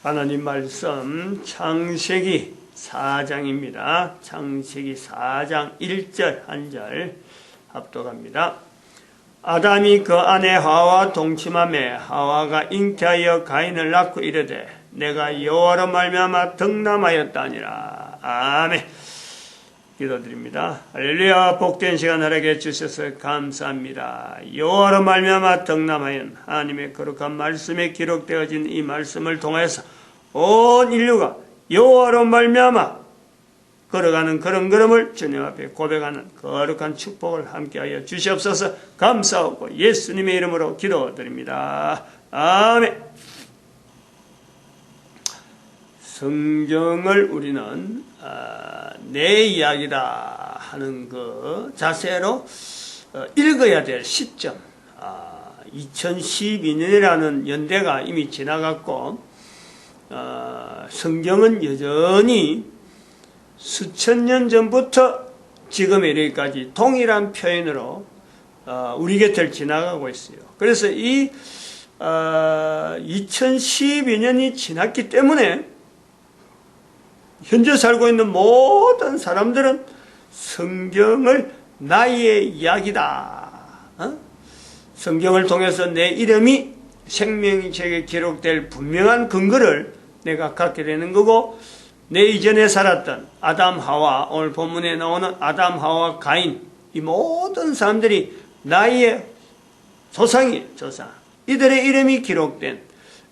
하나님 말씀 창세기 4장입니다. 창세기 4장 1절 한 절 합독합니다. 아담이 그 아내 하와 동침함에 하와가 잉태하여 가인을 낳고 이르되 내가 여호와로 말미암아 덕남하였다니라. 아멘. 기도드립니다. 할렐루야 복된 시간 하나님께 주셔서 감사합니다. 여호와로 말미암아 덕남하연 하나님의 거룩한 말씀에 기록되어진 이 말씀을 통해서 온 인류가 여호와로 말미암아 걸어가는 그런 걸음을 주님 앞에 고백하는 거룩한 축복을 함께하여 주시옵소서 감사하고 예수님의 이름으로 기도드립니다. 아멘. 성경을 우리는 아, 내 이야기다 하는 그 자세로 어, 읽어야 될 시점. 2012년이라는 연대가 이미 지나갔고 어, 성경은 여전히 수천 년 전부터 지금 이르기까지 동일한 표현으로 어, 우리 곁을 지나가고 있어요. 그래서 이 2012년이 지났기 때문에 현재 살고 있는 모든 사람들은 성경을 나의 이야기다. 어? 성경을 통해서 내 이름이 생명책에 기록될 분명한 근거를 내가 갖게 되는 거고 내 이전에 살았던 아담 하와 오늘 본문에 나오는 아담 하와 가인 이 모든 사람들이 나의 조상이 조상 이들의 이름이 기록된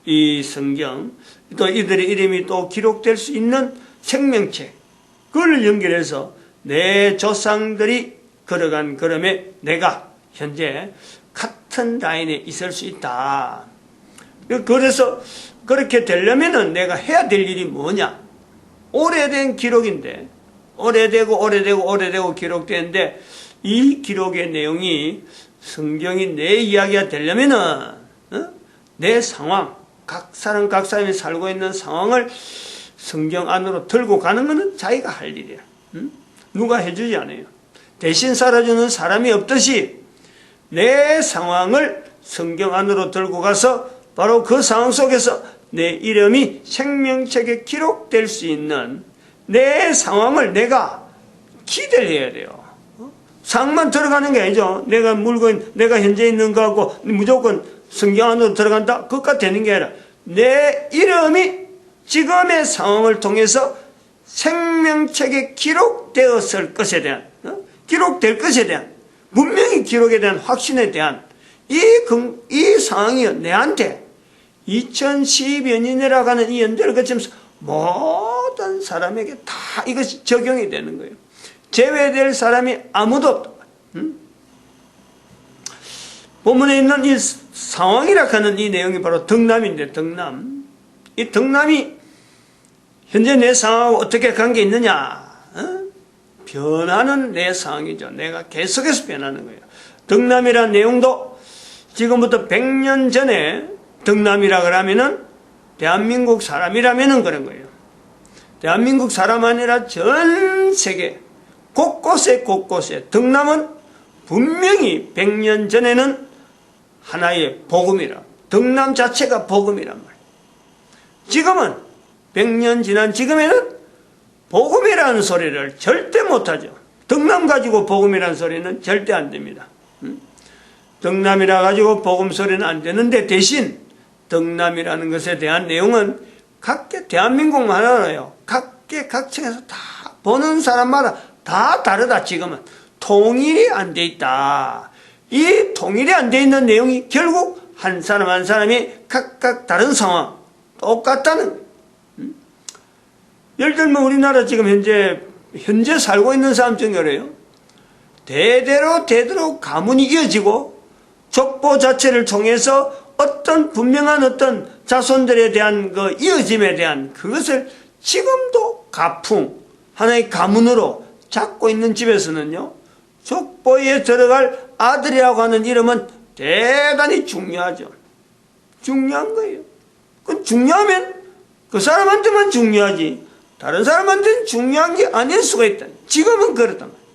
이 성경 또 이들의 이름이 또 기록될 수 있는 생명책 그걸 연결해서 내 조상들이 걸어간 걸음에 내가 현재 같은 라인에 있을 수 있다. 그래서 그렇게 되려면은 내가 해야 될 일이 뭐냐? 오래된 기록인데 오래되고 오래되고 오래되고 기록되는데 이 기록의 내용이 성경이 내 이야기가 되려면은 어? 내 상황 각 사람 각 사람이 살고 있는 상황을 성경 안으로 들고 가는 것은 자기가 할 일이야. 응? 누가 해주지 않아요. 대신 살아주는 사람이 없듯이 내 상황을 성경 안으로 들고 가서 바로 그 상황 속에서 내 이름이 생명책에 기록될 수 있는 내 상황을 내가 기대를 해야 돼요. 상만 들어가는 게 아니죠. 내가 물건, 내가 현재 있는 거하고 무조건 성경 안으로 들어간다? 그것과 되는 게 아니라 내 이름이 지금의 상황을 통해서 생명책에 기록되었을 것에 대한 어? 기록될 것에 대한 분명히 기록에 대한 확신에 대한 이, 이 상황이 내한테 2012여 년이라고 하는 이 연대를 거치면서 모든 사람에게 다 이것이 적용이 되는 거예요. 제외될 사람이 아무도 없다. 응? 본문에 있는 이 상황이라 하는 이 내용이 바로 덕남인데 덕남. 이 덕남이 현재 내 상황하고 어떻게 관계 있느냐? 어? 변하는 내 상황이죠. 내가 계속해서 변하는 거예요. 덕남이라는 내용도 지금부터 100년 전에 덕남이라 그러면은 대한민국 사람이라면은 그런 거예요. 대한민국 사람 아니라 전 세계 곳곳에 곳곳에 덕남은 분명히 100년 전에는 하나의 복음이라 덕남 자체가 복음이란 말이에요. 지금은 100년 지난 지금에는 복음이라는 소리를 절대 못하죠. 덕남 가지고 복음이라는 소리는 절대 안 됩니다. 덕남이라 가지고 복음 소리는 안 되는데 대신 덕남이라는 것에 대한 내용은 각계 대한민국만 알아요. 각계 각층에서 다 보는 사람마다 다 다르다 지금은 통일이 안 돼 있다. 이 통일이 안 돼 있는 내용이 결국 한 사람 한 사람이 각각 다른 상황 똑같다는 음? 예를 들면 우리나라 지금 현재 현재 살고 있는 사람 중에 그래요. 대대로 대대로 가문이 이어지고 족보 자체를 통해서 어떤 분명한 어떤 자손들에 대한 그 이어짐에 대한 그것을 지금도 가풍 하나의 가문으로 잡고 있는 집에서는요 족보에 들어갈 아들이라고 하는 이름은 대단히 중요하죠. 중요한 거예요. 그 중요하면 그 사람한테만 중요하지 다른 사람한테는 중요한 게 아닐 수가 있다. 지금은 그렇단 말이에요.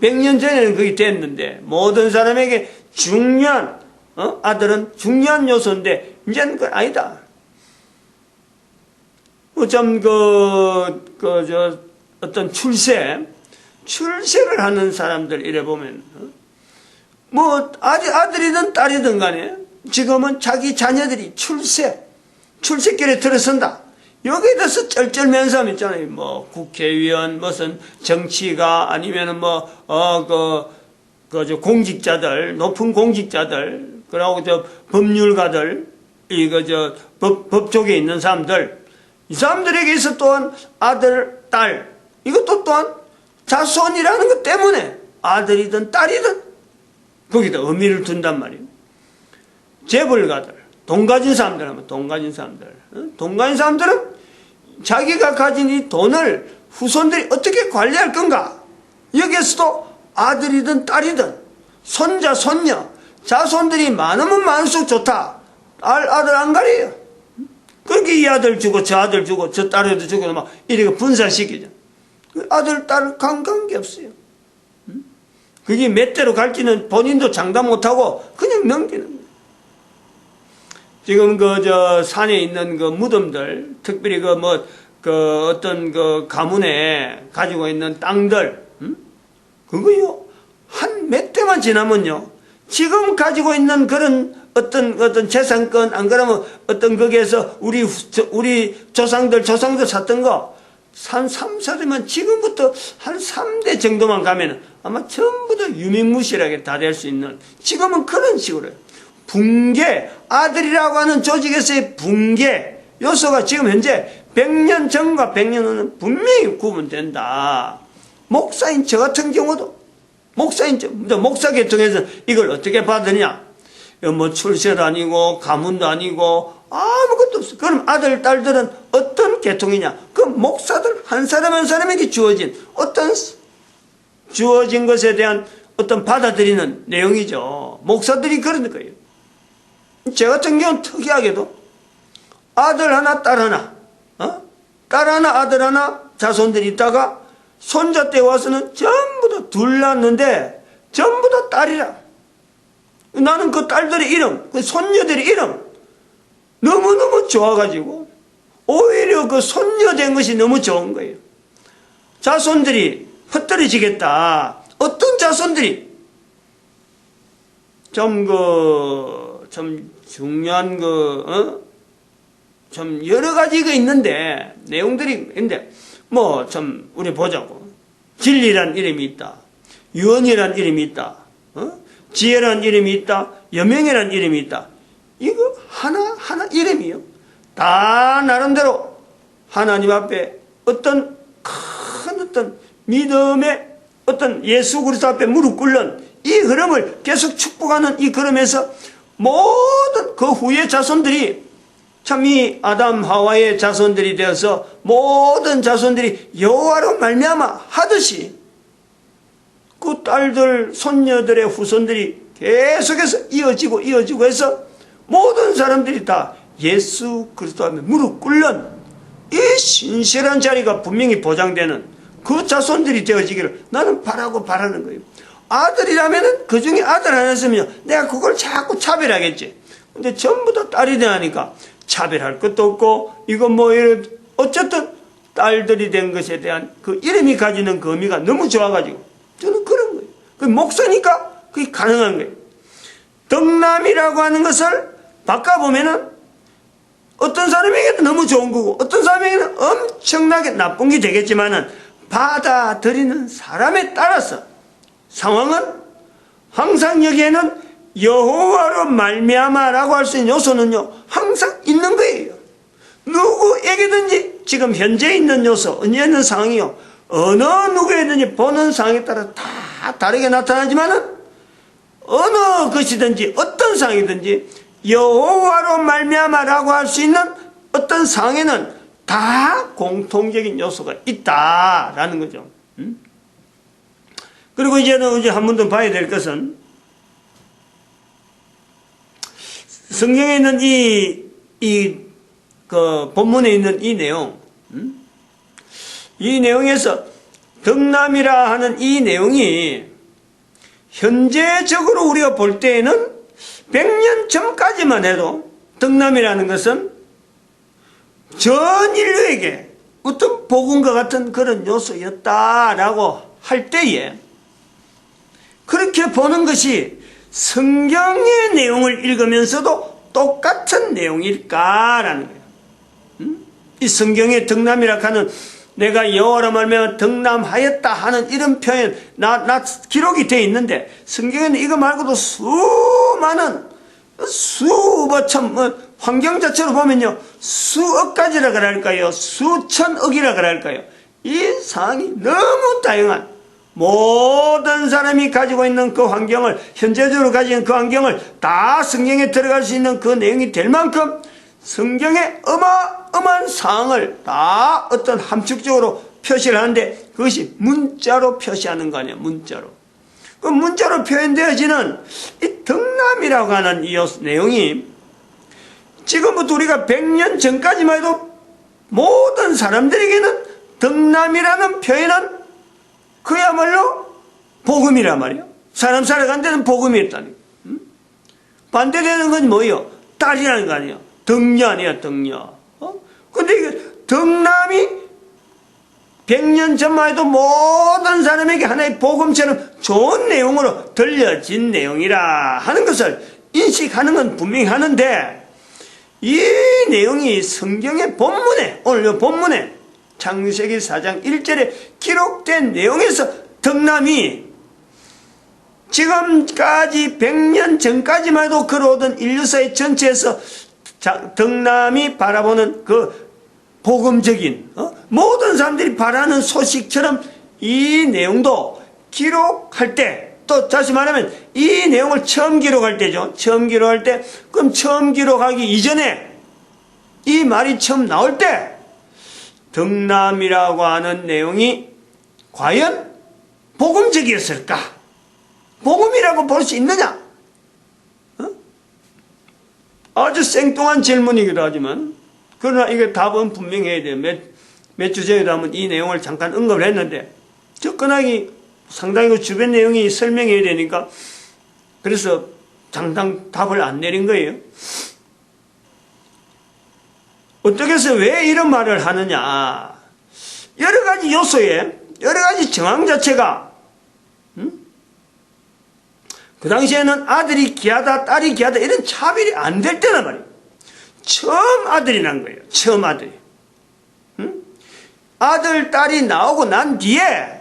100년 전에는 그게 됐는데 모든 사람에게 중요한 어? 아들은 중요한 요소인데 이제는 그 아니다. 뭐좀 그, 그, 저, 어떤 출세, 출세를 하는 사람들 이래 보면, 어? 뭐, 아들, 아들이든 딸이든 간에 지금은 자기 자녀들이 출세, 출세길에 들어선다. 여기에 대해서 쩔쩔면서 있잖아요. 뭐, 국회의원, 무슨 정치가 아니면은 뭐, 어, 그, 그, 저, 공직자들, 높은 공직자들, 그러고 저, 법률가들, 이거 저, 법, 법 쪽에 있는 사람들, 이 사람들에게서 또한 아들, 딸, 이것도 또한 자손이라는 것 때문에 아들이든 딸이든 거기다 의미를 둔단 말이에요. 재벌가들, 돈 가진 사람들 하면 돈 가진 사람들. 가진 사람들은 자기가 가진 이 돈을 후손들이 어떻게 관리할 건가? 여기에서도 아들이든 딸이든 손자, 손녀, 자손들이 많으면 많을수록 좋다. 딸, 아들 안 가려요. 그렇게 이 아들 주고 저 아들 주고 저 딸에도 주고 막 이렇게 분산시키죠. 그 아들, 딸 관관계 없어요. 그게 몇 대로 갈지는 본인도 장담 못하고 그냥 넘기는 거예요. 지금 그 저 산에 있는 그 무덤들, 특별히 그 뭐 그 어떤 그 가문에 가지고 있는 땅들, 음? 그거요 한 몇 대만 지나면요 지금 가지고 있는 그런 어떤 어떤 재산권 안 그러면 어떤 거기에서 우리 우리 조상들 조상들 샀던 거. 한 3, 4대만 지금부터 한 3대 정도만 가면은 아마 전부 다 유명무실하게 다 될 수 있는 지금은 그런 식으로. 붕괴, 아들이라고 하는 조직에서의 붕괴 요소가 지금 현재 100년 전과 100년 후는 분명히 구분된다. 목사인 저 같은 경우도 목사인 저, 저 목사 계통에서 이걸 어떻게 받느냐? 이거 뭐 출세도 아니고 가문도 아니고 아무것도 없어. 그럼 아들 딸들은 어떤 계통이냐? 그 목사들 한 사람 한 사람에게 주어진 어떤 주어진 것에 대한 어떤 받아들이는 내용이죠. 목사들이 그런 거예요. 제 같은 경우는 특이하게도 아들 하나, 딸 하나, 어? 딸 하나, 아들 하나, 자손들이 있다가 손자 때 와서는 전부 다 둘 낳았는데 전부 다 딸이라. 나는 그 딸들의 이름, 그 손녀들의 이름 너무너무 좋아가지고 오히려 그 손녀 된 것이 너무 좋은 거예요. 자손들이 헛떨어지겠다. 어떤 자손들이 좀 그, 좀 중요한 그, 어? 좀 여러 가지가 있는데, 내용들이 있는데, 뭐, 좀, 우리 보자고. 진리란 이름이 있다. 유언이란 이름이 있다. 어? 지혜란 이름이 있다. 여명이란 이름이 있다. 이거 하나하나 이름이요. 다 나름대로 하나님 앞에 어떤 큰 어떤 믿음의 어떤 예수 그리스도 앞에 무릎 꿇는 이 흐름을 계속 축복하는 이 걸음에서 모든 그 후의 자손들이 참 이 아담 하와의 자손들이 되어서 모든 자손들이 여호와로 말미암아 하듯이 그 딸들 손녀들의 후손들이 계속해서 이어지고 이어지고 해서 모든 사람들이 다 예수 그리스도 앞에 무릎 꿇는 이 신실한 자리가 분명히 보장되는 그 자손들이 되어지기를 나는 바라고 바라는 거예요. 아들이라면은 그 중에 아들 하나 있으면 내가 그걸 자꾸 차별하겠지. 근데 전부 다 딸이 되니까 차별할 것도 없고 이건 뭐 이래 어쨌든 딸들이 된 것에 대한 그 이름이 가지는 그 의미가 너무 좋아가지고 저는 그런 거예요. 그 목사니까 그게 가능한 거예요. 덕남이라고 하는 것을 바꿔보면은 어떤 사람에게는 너무 좋은 거고 어떤 사람에게는 엄청나게 나쁜 게 되겠지만은 받아들이는 사람에 따라서 상황은 항상 여기에는 여호와로 말미암아라고 할 수 있는 요소는요 항상 있는 거예요. 누구에게든지 지금 현재 있는 요소, 언제 있는 상황이요 어느 누구에든지 보는 상황에 따라 다 다르게 나타나지만은 어느 것이든지 어떤 상황이든지 여호와로 말미암아라고 할 수 있는 어떤 상황에는 다 공통적인 요소가 있다라는 거죠. 음? 그리고 이제는 이제 한 번 더 봐야 될 것은 성경에 있는 이, 이, 그, 본문에 있는 이 내용, 음? 이 내용에서 덕남이라 하는 이 내용이 현재적으로 우리가 볼 때에는 100년 전까지만 해도 덕남이라는 것은 전 인류에게 어떤 복음과 같은 그런 요소였다라고 할 때에 그렇게 보는 것이 성경의 내용을 읽으면서도 똑같은 내용일까라는 거예요. 음? 이 성경의 덕남이라 하는 내가 여호와로 말하면 덕남하였다 하는 이런 표현 나, 나 기록이 되어 있는데 성경에는 이거 말고도 수많은 수뭐 참 뭐, 환경 자체로 보면요 수억 가지라 그럴까요 수천억이라 그럴까요 이 상황이 너무 다양한 모든 사람이 가지고 있는 그 환경을 현재적으로 있는 그 환경을 다 성경에 들어갈 수 있는 그 내용이 될 만큼 성경의 어마어마한 사항을 다 어떤 함축적으로 표시를 하는데 그것이 문자로 표시하는 거 아니에요 문자로. 그 문자로 표현되어지는 이 덕남이라고 하는 이 내용이 지금부터 우리가 100년 전까지만 해도 모든 사람들에게는 덕남이라는 표현은 그야말로 복음이란 말이에요. 사람 살아간 데는 복음이었다니. 음? 반대되는 건 뭐예요? 딸이라는 거 아니에요. 덕녀 아니야, 덕녀. 어? 근데 이게 덕남이 100년 전만 해도 모든 사람에게 하나의 복음처럼 좋은 내용으로 들려진 내용이라 하는 것을 인식하는 건 분명히 하는데 이 내용이 성경의 본문에 오늘 이 본문에 창세기 4장 1절에 기록된 내용에서 덕남이 지금까지 100년 전까지만 해도 걸어오던 인류사의 전체에서 덕남이 바라보는 그 복음적인 어? 모든 사람들이 바라는 소식처럼 이 내용도 기록할 때 또 다시 말하면 이 내용을 처음 기록할 때죠. 처음 기록할 때 그럼 처음 기록하기 이전에 이 말이 처음 나올 때 덕남이라고 하는 내용이 과연 복음적이었을까? 복음이라고 볼 수 있느냐? 어? 아주 생뚱한 질문이기도 하지만 그러나 이게 답은 분명해야 돼요. 몇, 몇주 전에도 한번 이 내용을 잠깐 언급을 했는데 접근하기 상당히 그 주변 내용이 설명해야 되니까 그래서 당당 답을 안 내린 거예요. 어떻게 해서 왜 이런 말을 하느냐. 여러 가지 요소에 여러 가지 정황 자체가 음? 그 당시에는 아들이 귀하다 딸이 귀하다 이런 차별이 안 될 때란 말이에요. 처음 아들이 난 거예요. 처음 아들이. 음? 아들 딸이 나오고 난 뒤에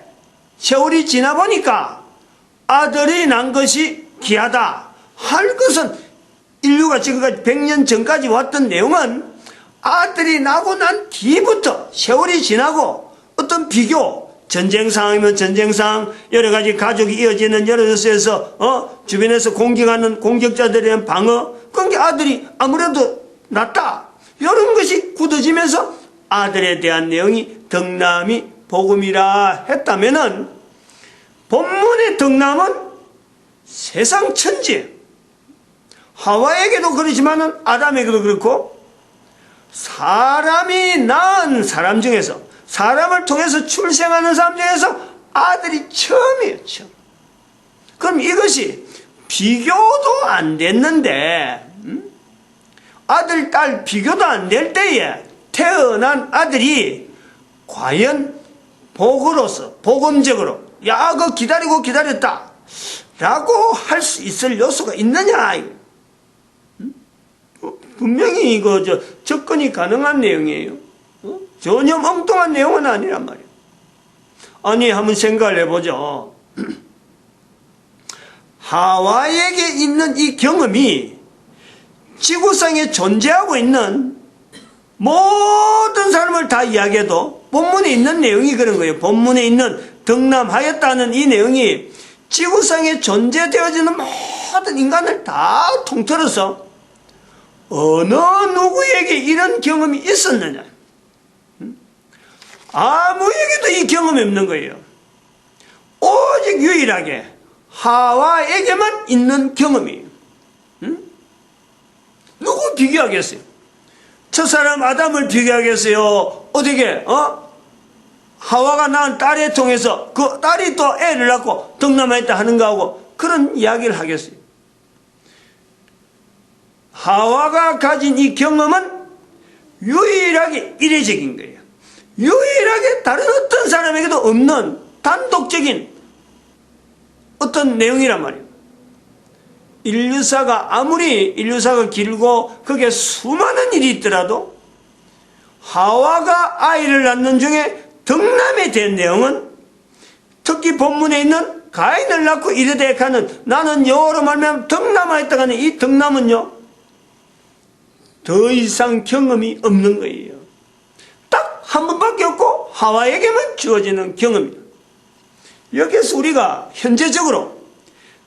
세월이 지나 보니까 아들이 난 것이 귀하다 할 것은 인류가 지금까지 100년 전까지 왔던 내용은 아들이 나고 난 뒤부터 세월이 지나고 어떤 비교 전쟁 상황이면 전쟁 상황 여러 가지 가족이 이어지는 여러 곳에서 어 주변에서 공격하는 공격자들에 대한 방어 그게 아들이 아무래도 낫다. 이런 것이 굳어지면서 아들에 대한 내용이 덕남이 복음이라 했다면은 본문의 덕남은 세상 천지 하와에게도 그렇지만은 아담에게도 그렇고 사람이 낳은 사람 중에서 사람을 통해서 출생하는 사람 중에서 아들이 처음이에요. 처음. 그럼 이것이 비교도 안 됐는데 음? 아들 딸 비교도 안 될 때에 태어난 아들이 과연 복으로서 복음적으로 야그 기다리고 기다렸다 라고 할 수 있을 요소가 있느냐 분명히 이거 저 접근이 가능한 내용이에요. 어? 전혀 엉뚱한 내용은 아니란 말이에요. 아니 한번 생각을 해보죠. 하와에게 있는 이 경험이 지구상에 존재하고 있는 모든 사람을 다 이야기해도 본문에 있는 내용이 그런 거예요. 본문에 있는 덕남하였다는 이 내용이 지구상에 존재되어지는 모든 인간을 다 통틀어서 어느 누구에게 이런 경험이 있었느냐? 아무에게도 이 경험이 없는 거예요. 오직 유일하게 하와에게만 있는 경험이에요. 누구 비교하겠어요? 첫사람 아담을 비교하겠어요? 어떻게, 어? 하와가 낳은 딸에 통해서 그 딸이 또 애를 낳고 덕남했다 하는 거하고 그런 이야기를 하겠어요. 하와가 가진 이 경험은 유일하게 이례적인 거예요. 유일하게 다른 어떤 사람에게도 없는 단독적인 어떤 내용이란 말이에요. 인류사가 아무리 인류사가 길고 그게 수많은 일이 있더라도 하와가 아이를 낳는 중에 덕남에 대한 내용은 특히 본문에 있는 가인을 낳고 이르되 가는 나는 여호로 말면 덕남하였다 하는 이 덕남은요 더 이상 경험이 없는 거예요. 딱 한 번밖에 없고 하와에게만 주어지는 경험이다. 여기서 우리가 현재적으로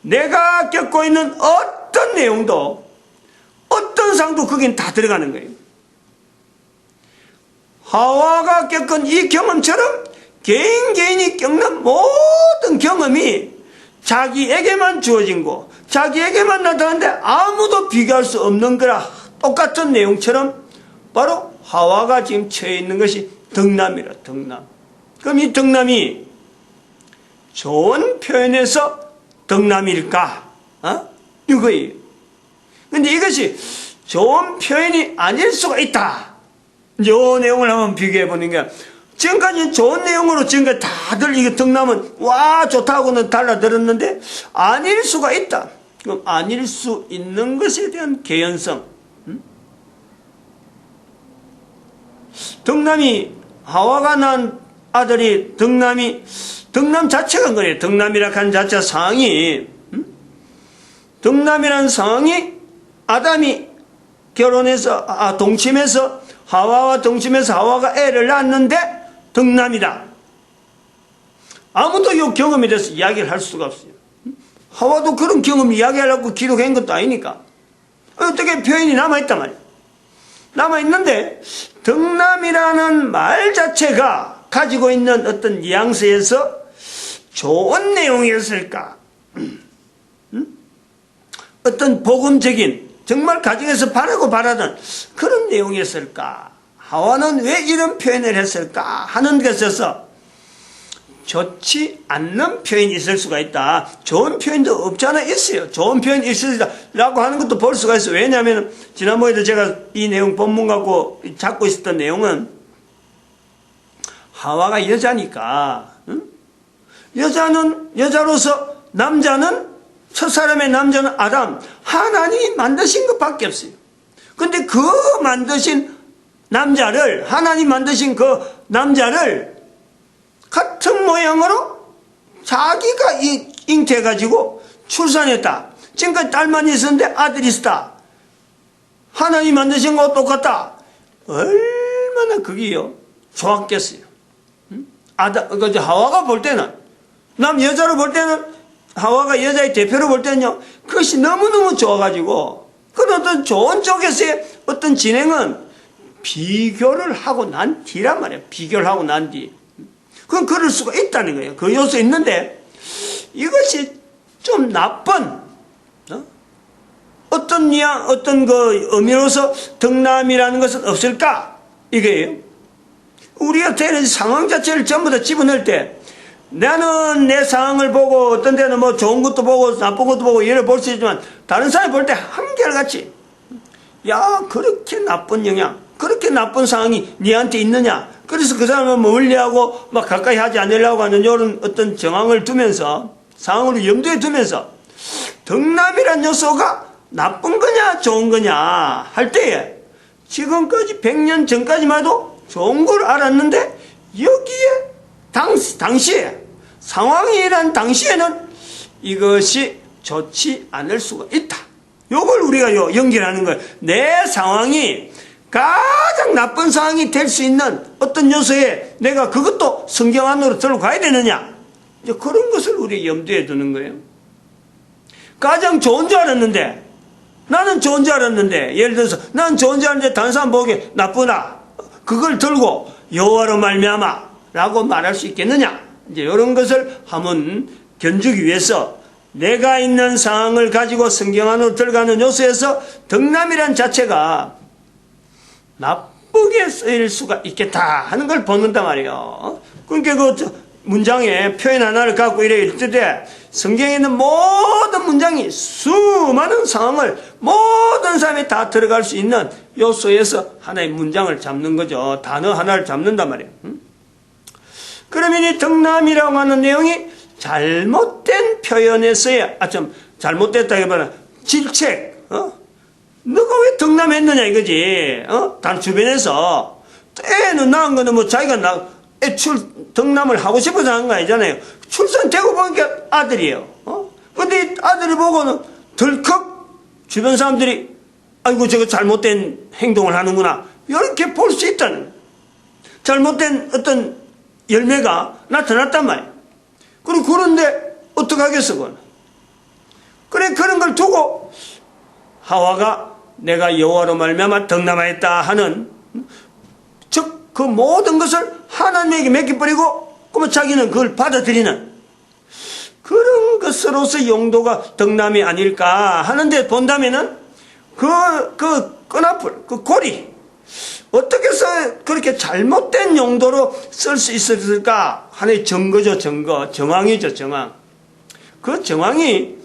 내가 겪고 있는 어떤 내용도 어떤 상도 거긴 다 들어가는 거예요. 하와가 겪은 이 경험처럼 개인 개인이 겪는 모든 경험이 자기에게만 주어진 거, 자기에게만 나타나는데 아무도 비교할 수 없는 거라 똑같은 내용처럼 바로 하와가 지금 처해 있는 것이 덕남이라 덕남. 그럼 이 덕남이 좋은 표현에서 덕남일까? 어? 이거예요. 근데 이것이 좋은 표현이 아닐 수가 있다. 이 내용을 한번 비교해 보는 게 지금까지 좋은 내용으로 지금까지 다들 이게 덕남은 와 좋다고는 달라들었는데 아닐 수가 있다. 그럼 아닐 수 있는 것에 대한 개연성. 음? 덕남이 하와가 난 아들이 덕남이 덕남 자체가 그래요. 덕남이라 하는 자체 상이 음? 덕남이라는 상이 아담이 결혼해서 아, 동침해서 하와와 동침해서 하와가 애를 낳았는데 덕남이다. 아무도 이 경험에 대해서 이야기를 할 수가 없어요. 음? 하와도 그런 경험을 이야기하려고 기록한 것도 아니니까. 어떻게 표현이 남아있단 말이에요. 남아있는데 덕남이라는 말 자체가 가지고 있는 어떤 뉘앙스에서 좋은 내용이었을까? 음? 어떤 복음적인 정말 가정에서 바라고 바라던 그런 내용이었을까? 하와는 왜 이런 표현을 했을까? 하는 것에서 좋지 않는 표현이 있을 수가 있다. 좋은 표현도 없잖아 있어요. 좋은 표현이 있으리라고 하는 것도 볼 수가 있어요. 왜냐하면 지난번에도 제가 이 내용 본문 갖고 잡고 있었던 내용은 하와가 여자니까 응? 여자는 여자로서 남자는 첫 사람의 남자는 아담 하나님이 만드신 것밖에 없어요. 근데 그 만드신 남자를 하나님 만드신 그 남자를 같은 모양으로 자기가 잉태해가지고 출산했다. 지금까지 딸만 있었는데 아들이 있었다. 하나님 만드신 거 똑같다. 얼마나 그게요 좋았겠어요. 아다, 그 하와가 볼 때는 남 여자로 볼 때는 하와가 여자의 대표로 볼 때는요 그것이 너무너무 좋아가지고 그런 어떤 좋은 쪽에서의 어떤 진행은 비교를 하고 난 뒤란 말이에요. 비교를 하고 난 뒤. 그건 그럴 수가 있다는 거예요. 그 요소 있는데 이것이 좀 나쁜 어? 떤 뉘앙, 어떤 그 의미로서 덕남이라는 것은 없을까? 이거예요. 우리가 되는 상황 자체를 전부 다 집어넣을 때 나는 내 상황을 보고 어떤 데는 뭐 좋은 것도 보고 나쁜 것도 보고 이래 볼수 있지만 다른 사람이 볼 때 한결같이 야 그렇게 나쁜 영향 그렇게 나쁜 상황이 니한테 있느냐 그래서 그 사람을 멀리하고 막 가까이 하지 않으려고 하는 이런 어떤 정황을 두면서 상황을 염두에 두면서 덕남이란 요소가 나쁜 거냐 좋은 거냐 할 때에 지금까지 100년 전까지만 해도 좋은 걸 알았는데 여기에 당시, 당시에 상황이란 당시에는 이것이 좋지 않을 수가 있다. 요걸 우리가 요 연결하는 거예요. 내 상황이 가 장 나쁜 상황이 될 수 있는 어떤 요소에 내가 그것도 성경 안으로 들어가야 되느냐? 이제 그런 것을 우리 염두에 두는 거예요. 가장 좋은 줄 알았는데 나는 좋은 줄 알았는데 예를 들어서 난 좋은 줄 알았는데 다른 사람 보기에 나쁘다. 그걸 들고 여호와로 말미암아 라고 말할 수 있겠느냐? 이제 이런 것을 한번 견주기 위해서 내가 있는 상황을 가지고 성경 안으로 들어가는 요소에서 덕남이란 자체가 나쁘게 쓰일 수가 있겠다 하는 걸 보는단 말이에요. 그러니까 그 문장에 표현 하나를 갖고 이래 있는데 성경에 있는 모든 문장이 수많은 상황을 모든 사람이 다 들어갈 수 있는 요소에서 하나의 문장을 잡는 거죠. 단어 하나를 잡는단 말이에요. 음? 그러면 이 덕남이라고 하는 내용이 잘못된 표현에서의 아좀 잘못됐다기보다 질책 어? 너가 왜 덕남했느냐 이거지 어? 단 주변에서 애는 낳은 거는 뭐 자기가 나, 애 출 덕남을 하고 싶어서 하는 거 아니잖아요 출산되고 보니까 아들이에요 어? 근데 이 아들을 보고는 덜컥 주변 사람들이 아이고 저거 잘못된 행동을 하는구나 이렇게 볼 수 있다는. 잘못된 어떤 열매가 나타났단 말이에요. 그리고 그런데 어떡하겠어, 그건. 그래, 그런 걸 두고 하와가 내가 여호와로 말미암아 덕남하였다 하는 즉 그 모든 것을 하나님에게 맡겨버리고 그러면 자기는 그걸 받아들이는 그런 것으로서 용도가 덕남이 아닐까 하는데 본다면은 그, 그 끈앞을, 그 고리, 어떻게 해서 그렇게 잘못된 용도로 쓸 수 있었을까? 하나의 증거죠, 증거. 정황이죠, 정황. 그 정황이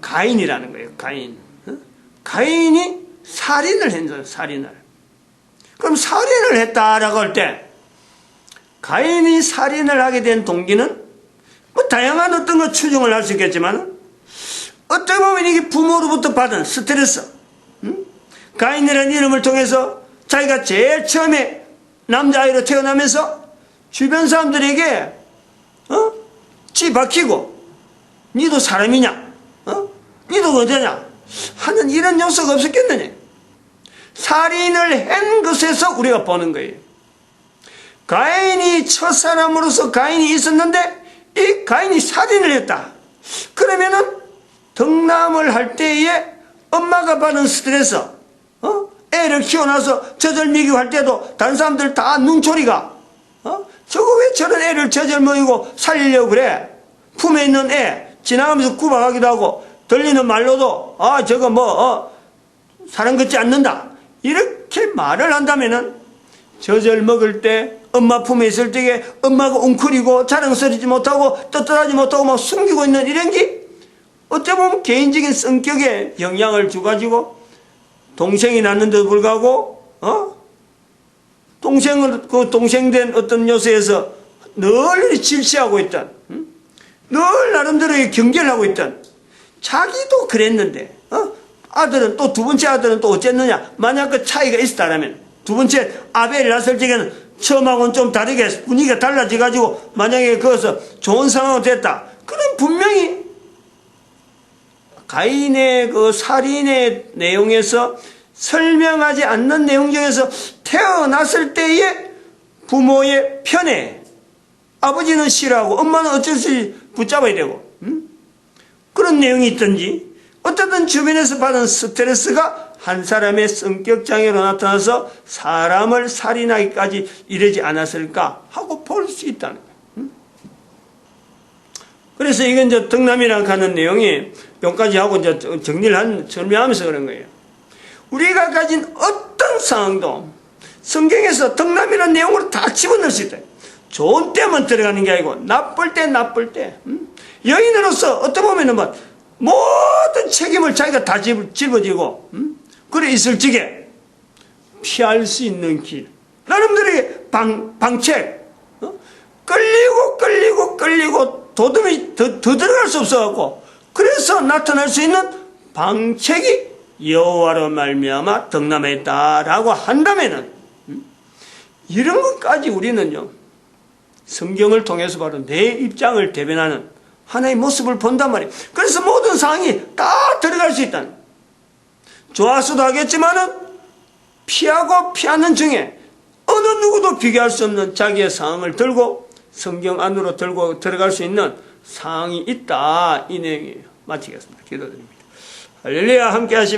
가인이라는 거예요, 가인. 어? 가인이 살인을 했어요, 살인을. 그럼 살인을 했다라고 할 때, 가인이 살인을 하게 된 동기는 뭐 다양한 어떤 거 추정을 할 수 있겠지만, 어떻게 보면 이게 부모로부터 받은 스트레스, 음? 가인이라는 이름을 통해서 자기가 제일 처음에 남자아이로 태어나면서 주변 사람들에게 어? 쥐 박히고 니도 사람이냐? 어? 니도 어디냐? 하는 이런 요소가 없었겠느냐? 살인을 한 것에서 우리가 보는 거예요. 가인이 첫 사람으로서 가인이 있었는데 이 가인이 살인을 했다. 그러면은 덕남을 할 때에 엄마가 받은 스트레스, 어? 애를 키워놔서 먹이고 할 때도 다른 사람들 다 눈초리가, 어? 저거 왜 저런 애를 젖을 먹이고 살리려고 그래? 품에 있는 애, 지나가면서 구박하기도 하고, 들리는 말로도, 아, 저거 뭐, 어, 사람 같지 않는다. 이렇게 말을 한다면은, 젖을 먹을 때, 엄마 품에 있을 때에 엄마가 웅크리고 자랑스러지 못하고 떳떳하지 못하고 막 숨기고 있는 이런 게 어찌 보면 개인적인 성격에 영향을 주가지고 동생이 낳는데도 불구하고 어 동생을 그 동생된 어떤 요소에서 늘 질시하고 있던 응? 늘 나름대로의 경계를 하고 있던 자기도 그랬는데 어 아들은 또 두 번째 아들은 또 어쨌느냐 만약 그 차이가 있었다면 두 번째 아벨이 낳았을 적에는 처음하고는 좀 다르게 분위기가 달라져 가지고 만약에 거기서 좋은 상황이 됐다 그럼 분명히 가인의 그 살인의 내용에서 설명하지 않는 내용 중에서 태어났을 때의 부모의 편에 아버지는 싫어하고 엄마는 어쩔 수 없이 붙잡아야 되고 음? 그런 내용이 있든지 어쨌든 주변에서 받은 스트레스가 한 사람의 성격 장애로 나타나서 사람을 살인하기까지 이르지 않았을까 하고 볼 수 있다는 거예요. 음? 그래서 이건 이제 덕남이랑 가는 내용이 여기까지 하고 이제 정리를 한, 설명하면서 그런 거예요. 우리가 가진 어떤 상황도 성경에서 덕남이라는 내용으로 다 집어넣을 수 있다. 좋은 때만 들어가는 게 아니고, 나쁠 때, 나쁠 때. 음? 여인으로서 어떻게 보면은 뭐, 모든 책임을 자기가 다 집, 집어지고, 음? 그래 있을 적에 피할 수 있는 길. 나름대로 방, 방책. 어? 끌리고, 끌리고, 끌리고, 도둠이 더, 더 들어갈 수 없어갖고, 그래서 나타날 수 있는 방책이 여호와로 말미암아 덕남했다라고 한다면은 음? 이런 것까지 우리는요 성경을 통해서 바로 내 입장을 대변하는 하나의 모습을 본단 말이에요. 그래서 모든 상황이 다 들어갈 수 있다는 좋아서도 하겠지만은 피하고 피하는 중에 어느 누구도 비교할 수 없는 자기의 상황을 들고 성경 안으로 들고 들어갈 수 있는 상황이 있다 이 내용이에요. 마치겠습니다. 기도드립니다. 할렐루야 함께 하시면